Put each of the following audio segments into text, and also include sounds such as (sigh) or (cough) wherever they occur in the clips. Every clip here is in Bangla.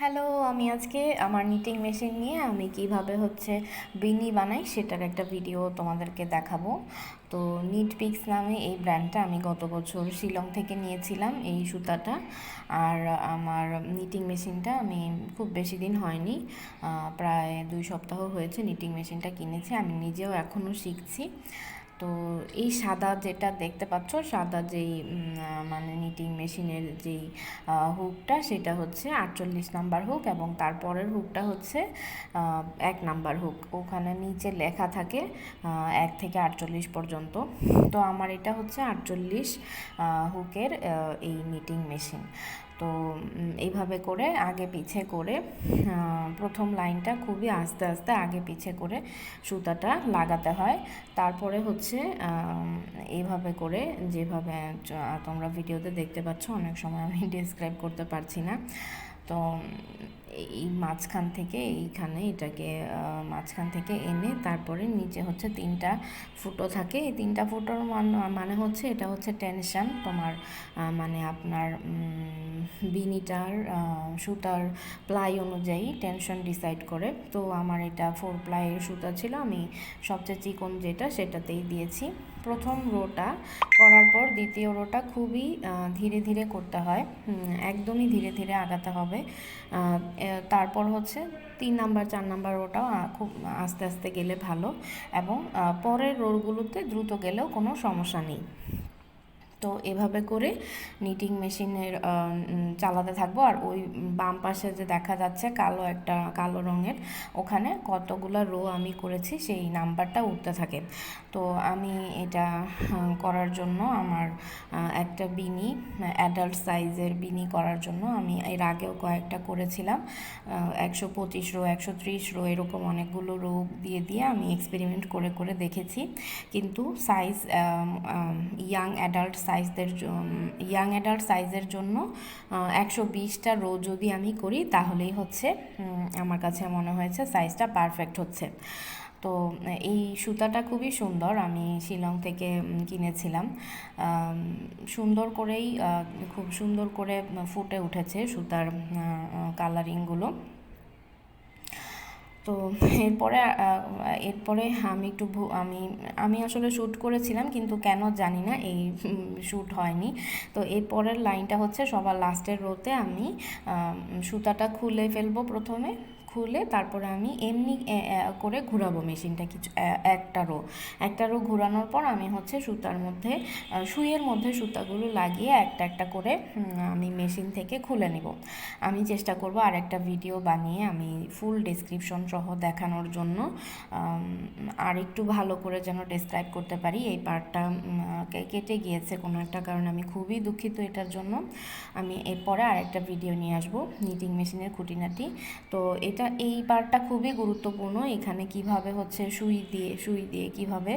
হ্যালো, আমি আজকে আমার নিটিং মেশিন নিয়ে আমি কীভাবে হচ্ছে বিনি বানাই সেটার একটা ভিডিও তোমাদেরকে দেখাবো। তো নিট পিক্স নামে এই ব্র্যান্ডটা আমি গত বছর শিলং থেকে নিয়েছিলাম এই সুতাটা। আর আমার নিটিং মেশিনটা আমি খুব বেশি দিন হয়নি প্রায় দুই সপ্তাহ হয়েছে নিটিং মেশিনটা কিনেছি, আমি নিজেও এখনও শিখছি। তো এই সাদা যেটা দেখতে পাচ্ছ, সাদা যেই মানে নিটিং মেশিনের যেই হুকটা সেটা হচ্ছে আটচল্লিশ নাম্বার হুক এবং তারপরের হুকটা হচ্ছে এক নাম্বার হুক ওখানে নিচে লেখা থাকে এক থেকে আটচল্লিশ পর্যন্ত। তো আমার এটা হচ্ছে আটচল্লিশ হুকের এই নিটিং মেশিন তো এইভাবে করে আগে পিছে করে প্রথম লাইনটা খুবই আস্তে আস্তে আগে পিছে করে সুতাটা লাগাতে হয়। তারপরে হচ্ছে এইভাবে করে যেভাবে তোমরা ভিডিওতে দেখতে পাচ্ছ, অনেক সময় আমি (laughs) ডিসক্রাইব করতে পারছি না। তো এই মাঝখান থেকে এইখানে এটাকে মাঝখান থেকে এনে তারপরে নিচে হচ্ছে তিনটা ফুটো থাকে। এই তিনটা ফুটোর মান- হচ্ছে এটা হচ্ছে টেনশন। তোমার মানে আপনার বিনিটার সুতার প্লাই অনুযায়ী টেনশন ডিসাইড করে। তো আমার এটা ফোর প্লাইয়ের সুতা ছিল। আমি সবচেয়ে চিকন যেটা সেটাতেই দিয়েছি। প্রথম রোটা করার পর দ্বিতীয় রোটা খুবই ধীরে ধীরে করতে হয়। একদমই ধীরে ধীরে আগাতে হবে। তারপর হচ্ছে তিন নাম্বার, চার নাম্বার রোটাও খুব আস্তে আস্তে গেলে ভালো এবং পরের রোগুলোতে দ্রুত গেলেও কোনো সমস্যা নেই। তো এভাবে করে নিটিং মেশিনের চালাতে থাকব। আর ওই বাম পাশে যে দেখা যাচ্ছে কালো একটা, কালো রঙের, ওখানে কতগুলো রো আমি করেছি, সেই নাম্বারটা উঠতে থাকে। তো আমি এটা করার জন্য আমার একটা বিনি অ্যাডাল্ট সাইজের বিনি করার জন্য আমি এর আগেও কয়েকটা করেছিলাম। একশো পঁচিশ রো একশো ত্রিশ রো এরকম অনেকগুলো রো দিয়ে দিয়ে আমি এক্সপেরিমেন্ট করে করে দেখেছি। কিন্তু সাইজ ইয়াং অ্যাডাল্ট সাইজদের ইয়াং অ্যাডাল্ট সাইজের জন্য একশো বিশটা রো যদি আমি করি, তাহলেই হচ্ছে আমার কাছে মনে হয়েছে সাইজটা পারফেক্ট হচ্ছে। তো, এই সুতাটা খুবই সুন্দর, আমি শিলং থেকে কিনেছিলাম। সুন্দর করেই খুব সুন্দর করে ফুটে উঠেছে সুতার কালারিংগুলো তো এরপরে এরপরে আমি একটু আমি আমি আসলে শ্যুট করেছিলাম কিন্তু কেন জানি না, এই শ্যুট হয়নি। তো এরপরের লাইনটা হচ্ছে সবার লাস্টের রোতে আমি সুতাটা খুলে ফেলব প্রথমে। খুলে তারপরে আমি এমনি করে ঘোরাবো মেশিনটা কিছু একটা রো। একটা রো ঘোরানোর পর আমি হচ্ছে সুতার মধ্যে সুইয়ের মধ্যে সুতাগুলো লাগিয়ে একটা একটা করে আমি মেশিন থেকে খুলে নিব। আমি চেষ্টা করব আর একটা ভিডিও বানিয়ে আমি ফুল ডেসক্রিপশন সহ দেখানোর জন্য আর একটু ভালো করে যেন ডেসক্রাইব করতে পারি। এই পার্টটা কেটে গিয়েছে কোনো একটা কারণে আমি খুবই দুঃখিত এটার জন্য। আমি এরপরে আর একটা ভিডিও নিয়ে আসব নিটিং মেশিনের খুঁটিনাটি। তো এটা এই পার্টটা খুবই গুরুত্বপূর্ণ। এখানে কীভাবে হচ্ছে সুই দিয়ে সুই দিয়ে কীভাবে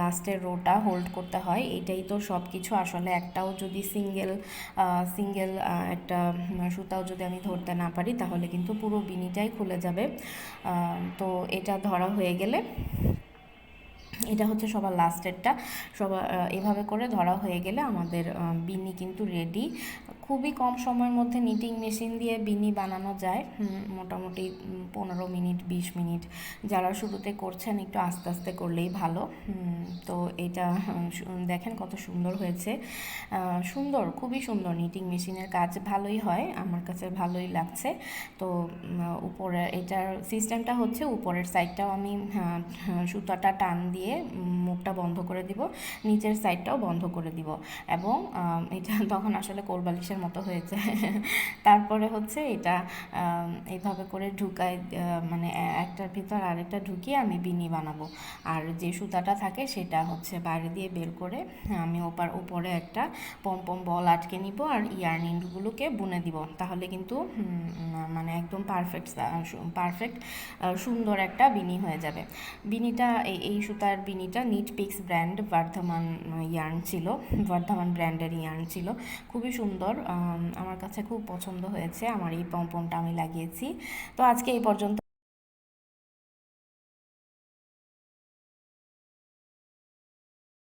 লাস্টের রোটা হোল্ড করতে হয়, এটাই তো সব কিছু আসলে একটাও যদি সিঙ্গেল সিঙ্গেল একটা সুতাও যদি আমি ধরতে না পারি, তাহলে কিন্তু পুরো বিনিটাই খুলে যাবে। তো এটা ধরা হয়ে গেলে এটা হচ্ছে সবার লাস্টেরটা সবার এভাবে করে ধরা হয়ে গেলে আমাদের বিনি কিন্তু রেডি খুবই কম সময়ের মধ্যে নিটিং মেশিন দিয়ে বিনি বানানো যায়। মোটামুটি পনেরো মিনিট, বিশ মিনিট। যারা শুরুতে করছেন একটু আস্তে আস্তে করলেই ভালো। তো এটা দেখেন কত সুন্দর হয়েছে। সুন্দর, খুবই সুন্দর নিটিং মেশিনের কাজ। ভালোই হয়, আমার কাছে ভালোই লাগছে। তো উপরে, এটার সিস্টেমটা হচ্ছে উপরের সাইডটাও আমি সুতাটা টান দিয়ে মুখটা বন্ধ করে দিব নিচের সাইডটাও বন্ধ করে দিব এবং এটা (laughs) তখন আসলে কোরবালিশের মতো হয়ে যায়। (laughs) তারপরে হচ্ছে এটা এইভাবে করে আহ, মানে একটার ভিতর আরেকটা ঢুকিয়ে আমি বিনি বানাবো। আর যে সুতাটা থাকে সেটা হচ্ছে বাইরে দিয়ে বের করে আমি ওপার উপরে একটা পম পম বল আটকে নিব আর ইয়ারনিংগুলোকে বুনে দিব। তাহলে কিন্তু মানে একদম পারফেক্ট পারফেক্ট সুন্দর একটা বিনি হয়ে যাবে। বিনিটা এই সুতার বিনিটা NEET pix brand Bardhaman yarn ছিল বর্ধমান ব্র্যান্ডের ইয়ার্ন ছিল। খুবই সুন্দর আম, আমার কাছে খুব পছন্দ হয়েছে আমার এই পম্পমটা আমি লাগিয়েছি। তো আজকে এই পর্যন্ত